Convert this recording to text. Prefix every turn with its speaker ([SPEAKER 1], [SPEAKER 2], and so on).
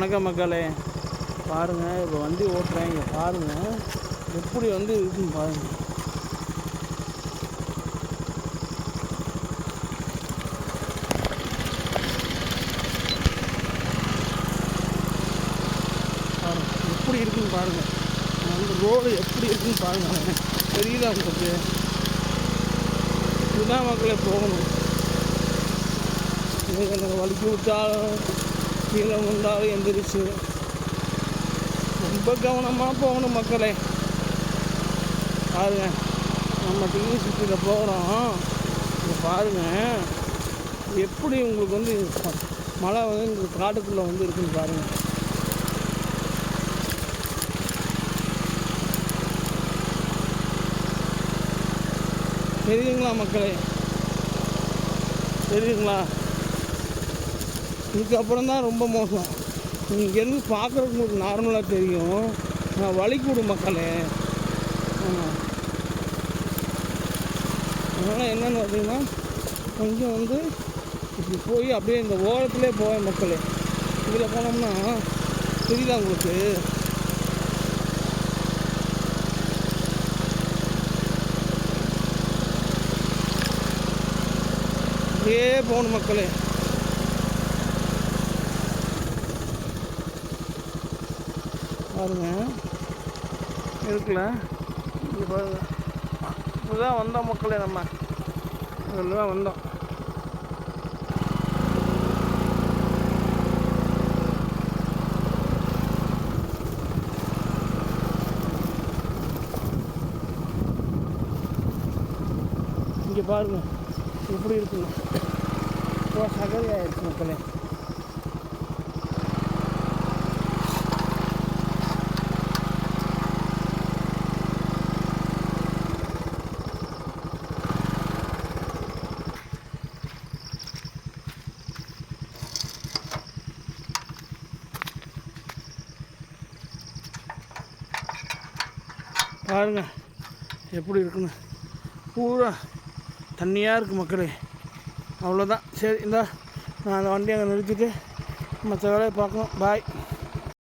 [SPEAKER 1] வணக்கம் மக்களே பாருங்கள் இப்போ வண்டி ஓட்டுறேன் இங்கே பாருங்கள் எப்படி வந்து இருக்குன்னு பாருங்கள் பாருங்கள் எப்படி இருக்குன்னு பாருங்கள் அந்த ரோடு எப்படி இருக்குன்னு பாருங்கள் தெரியல உங்களுக்கு. இதுதான் மக்களே போகணும். வலிக்கு வலிக்கி விட்டாலும் கீழே உண்டாக எந்திரிச்சு. ரொம்ப கவனமாக போகணும் மக்களே. பாருங்க நம்ம டிவி சுற்றியில் போகிறோம் இங்கே பாருங்க எப்படி உங்களுக்கு வந்து மழை வந்து இந்த காட்டுக்குள்ளே வந்து இருக்குன்னு பாருங்க. தெரியுங்களா மக்களே? தெரியுங்களா இதுக்கப்புறம் தான் ரொம்ப மோசம். இங்கேருந்து பார்க்குறதுக்கு உங்களுக்கு நார்மலாக தெரியும். நான் வழி கொடு மக்களே. அதனால் என்னென்னு பார்த்தீங்கன்னா கொஞ்சம் வந்து இப்படி போய் அப்படியே இந்த ஓரத்துலேயே போவேன் மக்களே. இதில் போனோம்னா தெரியுதா உங்களுக்கு? அப்படியே போகணும் மக்களே. பாருங்க. இருக்குல்ல? இங்கே பாருங்க. இப்போதான் வந்தோம் மக்களே நம்ம. இதில் தான் வந்தோம். இங்கே பாருங்க. எப்படி இருக்குங்க இப்போ சகதியாயிருக்கு மக்களே. பாருங்கள் எப்படி இருக்குன்னு. பூரா தண்ணியாக இருக்குது மக்களே. அவ்வளோதான் சரி இந்தா நான் அந்த வண்டியை அங்கே நிறுத்திட்டு மற்ற வேலையை பார்க்கணும். பாய்